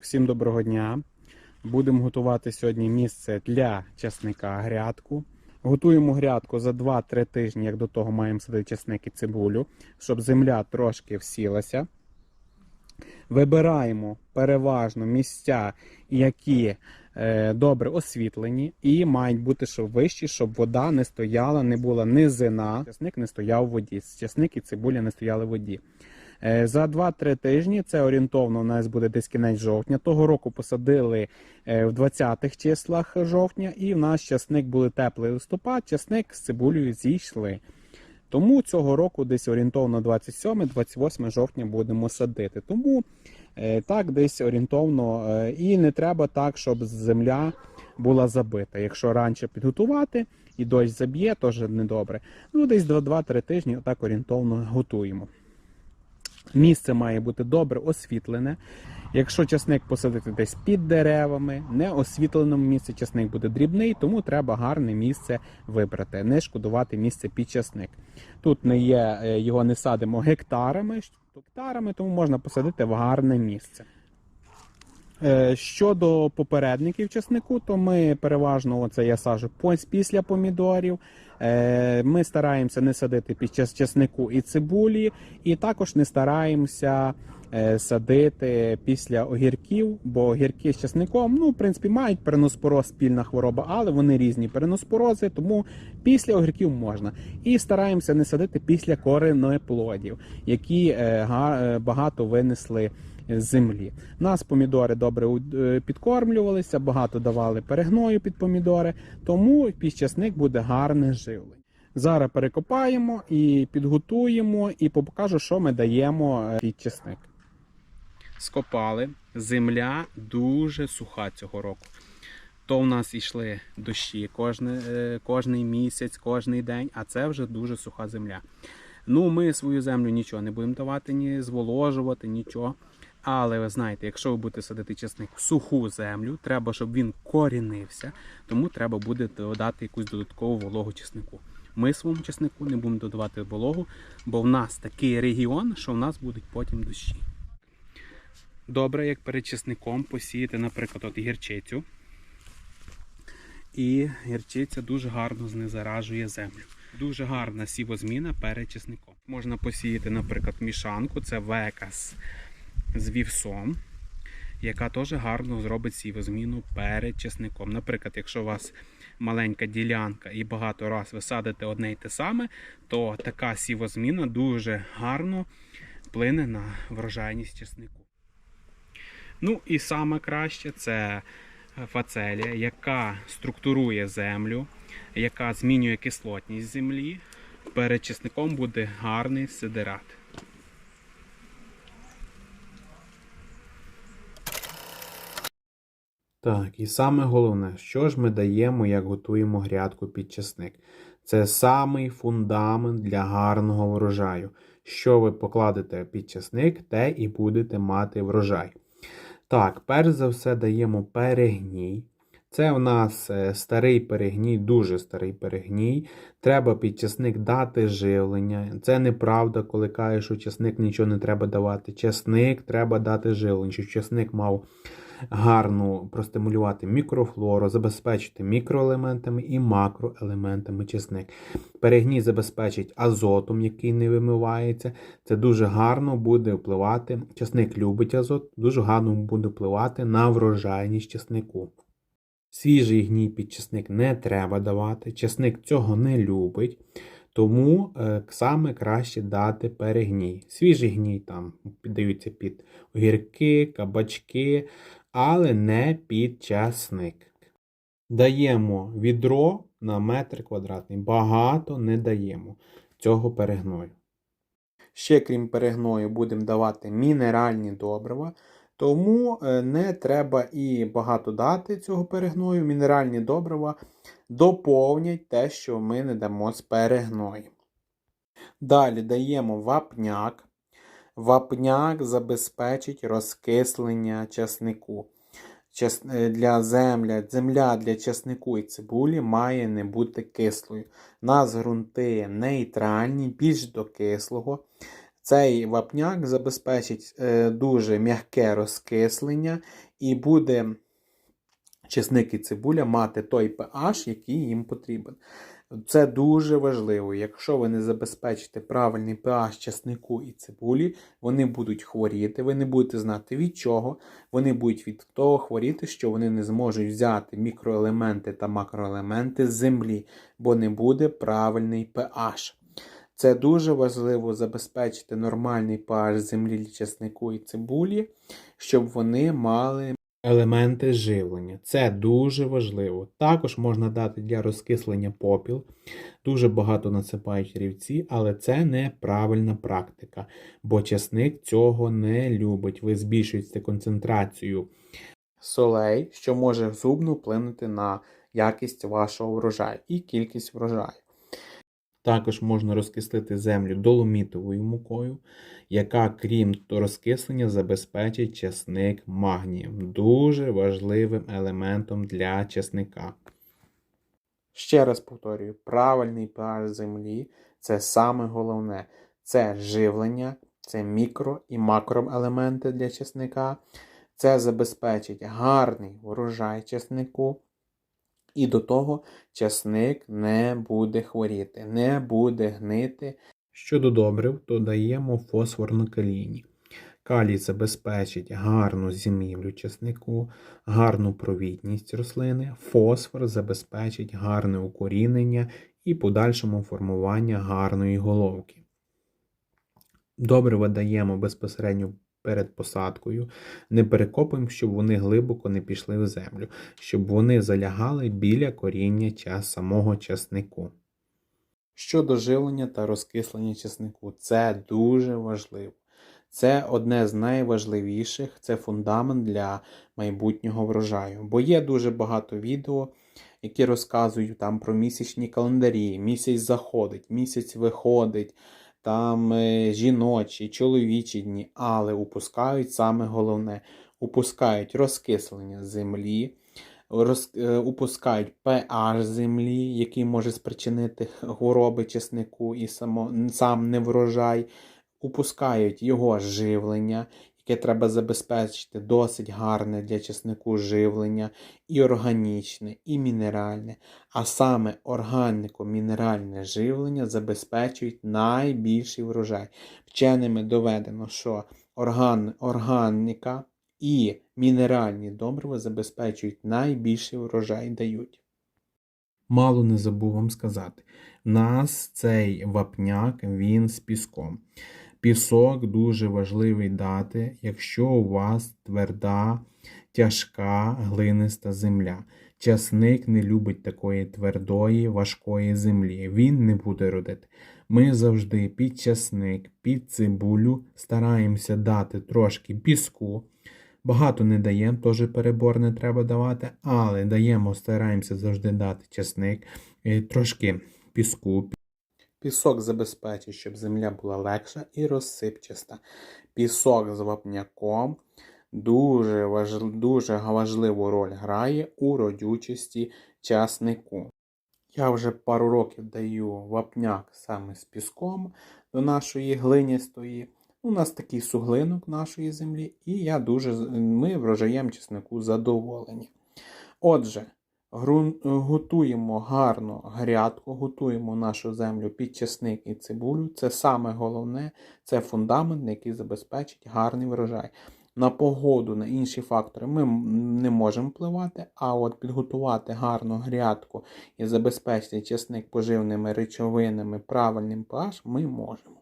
Всім доброго дня. Будемо готувати сьогодні місце для часника грядку. Готуємо грядку за 2-3 тижні, як до того маємо садити часник і цибулю, щоб земля трошки всілася. Вибираємо переважно місця, які е, добре освітлені, і мають бути щоб вищі, щоб вода не стояла, не була низина. Часник не стояв в воді. Часник і цибуля не стояли в воді. Е, За 2-3 тижні, це орієнтовно у нас буде десь кінець жовтня. Того року посадили е, в 20-х числах жовтня, і в нас часник були теплий листопад, часник з цибулею зійшли. Тому цього року десь орієнтовно 27-28 жовтня будемо садити. Тому е, так десь орієнтовно і не треба так, щоб земля була забита. Якщо раніше підготувати і дощ заб'є, теж недобре. Ну, десь 2-3 тижні отак орієнтовно готуємо. Місце має бути добре освітлене. Якщо часник посадити десь під деревами, не освітленому місці часник буде дрібний, тому треба гарне місце вибрати, не шкодувати місце під часник. Тут не є, е, його не садимо гектарами, гектарами, тому можна посадити в гарне місце. Е, Щодо попередників часнику, то ми переважно оце я сажу після помідорів. Е, Ми стараємося не садити під час часнику і цибулі, і також не стараємося садити після огірків, бо огірки з часником, ну, в принципі, мають переноспороз спільна хвороба, але вони різні переноспорози, тому після огірків можна. І стараємося не садити після коренеплодів, які е, е, багато винесли землі. Нас помідори добре е, підкормлювалися, багато давали перегною під помідори, тому під часник буде гарне живлення. Зараз перекопаємо і підготуємо, і покажу, що ми даємо е, під часник. Скопали. Земля дуже суха цього року. То в нас йшли дощі кожне, е, кожний місяць, кожний день, а це вже дуже суха земля. Ну, ми свою землю нічого не будемо давати, ні зволожувати, нічого. Але ви знаєте, якщо ви будете садити часник в суху землю, треба, щоб він корінився, тому треба буде додати якусь додаткову вологу часнику. Ми своєму часнику не будемо додавати вологу, бо в нас такий регіон, що в нас будуть потім дощі. Добре, як перед часником посіяти, наприклад, от гірчицю. І гірчиця дуже гарно знезаражує землю. Дуже гарна сівозміна перед часником. Можна посіяти, наприклад, мішанку, це векас з вівсом, яка теж гарно зробить сівозміну перед часником. Наприклад, якщо у вас маленька ділянка і багато раз ви садите одне й те саме, то така сівозміна дуже гарно вплине на врожайність часнику. Ну і саме краще це фацелія, яка структурує землю, яка змінює кислотність землі. Перед часником буде гарний сидерат. Так, і саме головне, що ж ми даємо, як готуємо грядку під часник. Це самий фундамент для гарного врожаю. Що ви покладете під часник, те і будете мати врожай. Так, перш за все даємо перегній. Це у нас е, старий перегній, дуже старий перегній. Треба під часник дати живлення. Це неправда, коли кажеш, що часник нічого не треба давати. Часник треба дати живлення, щоб часник мав гарно простимулювати мікрофлору, забезпечити мікроелементами і макроелементами чесник. Перегній забезпечить азотом, який не вимивається. Це дуже гарно буде впливати. Часник любить азот, дуже гарно буде впливати на врожайність чеснику. Свіжий гній під чесник не треба давати. Чесник цього не любить. Тому е, саме краще дати перегній. Свіжий гній там піддаються під огірки, кабачки, але не під часник. Даємо відро на метр квадратний. Багато не даємо цього перегною. Ще крім перегною, будемо давати мінеральні добрива. Тому е, не треба і багато дати цього перегною. Мінеральні добрива доповнять те, що ми не дамо з перегною. Далі даємо вапняк. Вапняк забезпечить розкислення часнику. Е, Для земля, земля для часнику і цибулі має не бути кислою. Нас ґрунти нейтральні, більш до кислого. Цей вапняк забезпечить е, дуже м'яке розкислення і буде чесник і цибуля мати той pH, який їм потрібен. Це дуже важливо. Якщо ви не забезпечите правильний pH чеснику і цибулі, вони будуть хворіти, ви не будете знати від чого. Вони будуть від того хворіти, що вони не зможуть взяти мікроелементи та макроелементи з землі, бо не буде правильний pH. Це дуже важливо забезпечити нормальний pH землі для чеснику і цибулі, щоб вони мали елементи живлення. Це дуже важливо. Також можна дати для розкислення попіл. Дуже багато насипають рівці, але це неправильна практика, бо чесник цього не любить. Ви збільшуєте концентрацію солей, що може зубно вплинути на якість вашого врожаю і кількість врожаю. Також можна розкислити землю доломітовою мукою, яка, крім розкислення, забезпечить часник магнієм, дуже важливим елементом для часника. Ще раз повторюю, правильний pH землі це саме головне. Це живлення, це мікро і макроелементи для часника. Це забезпечить гарний урожай часнику. І до того часник не буде хворіти, не буде гнити. Щодо добрив, то даємо фосфорно-калійні. Калій забезпечить гарну зимівлю часнику, гарну провідність рослини, фосфор забезпечить гарне укорінення і подальшому формування гарної головки. Добрива даємо безпосередньо перед посадкою, не перекопуємо, щоб вони глибоко не пішли в землю, щоб вони залягали біля коріння час самого часнику. Щодо живлення та розкислення часнику, це дуже важливо. Це одне з найважливіших, це фундамент для майбутнього врожаю. Бо є дуже багато відео, які розказують там про місячні календарі, місяць заходить, місяць виходить, там е, жіночі, чоловічі дні, але упускають саме головне: упускають розкислення землі, роз, е, упускають pH землі, який може спричинити хвороби чеснику і само, сам неврожай, упускають його живлення. Яке треба забезпечити досить гарне для чеснику живлення, і органічне, і мінеральне. А саме органіко-мінеральне живлення забезпечують найбільший врожай. Вченими доведено, що орган, органіка і мінеральні добрива забезпечують найбільший врожай дають. Мало не забув вам сказати, нас цей вапняк він з піском. Пісок дуже важливий дати, якщо у вас тверда, тяжка, глиниста земля. Часник не любить такої твердої, важкої землі. Він не буде родити. Ми завжди під часник, під цибулю стараємося дати трошки піску. Багато не даємо, теж перебор не треба давати, але даємо, стараємося завжди дати часник, е, трошки піску. Пісок забезпечить, щоб земля була легша і розсипчаста. Пісок з вапняком дуже, важ... дуже важливу роль грає у родючості часнику. Я вже пару років даю вапняк саме з піском до нашої глиністої. У нас такий суглинок нашої землі, і я дуже, ми врожаєм чеснику задоволені. Отже, готуємо гарно грядку, готуємо нашу землю під чесник і цибулю. Це саме головне, це фундамент, який забезпечить гарний врожай. На погоду, на інші фактори ми не можемо впливати, а от підготувати гарну грядку і забезпечити чесник поживними речовинами правильним pH ми можемо.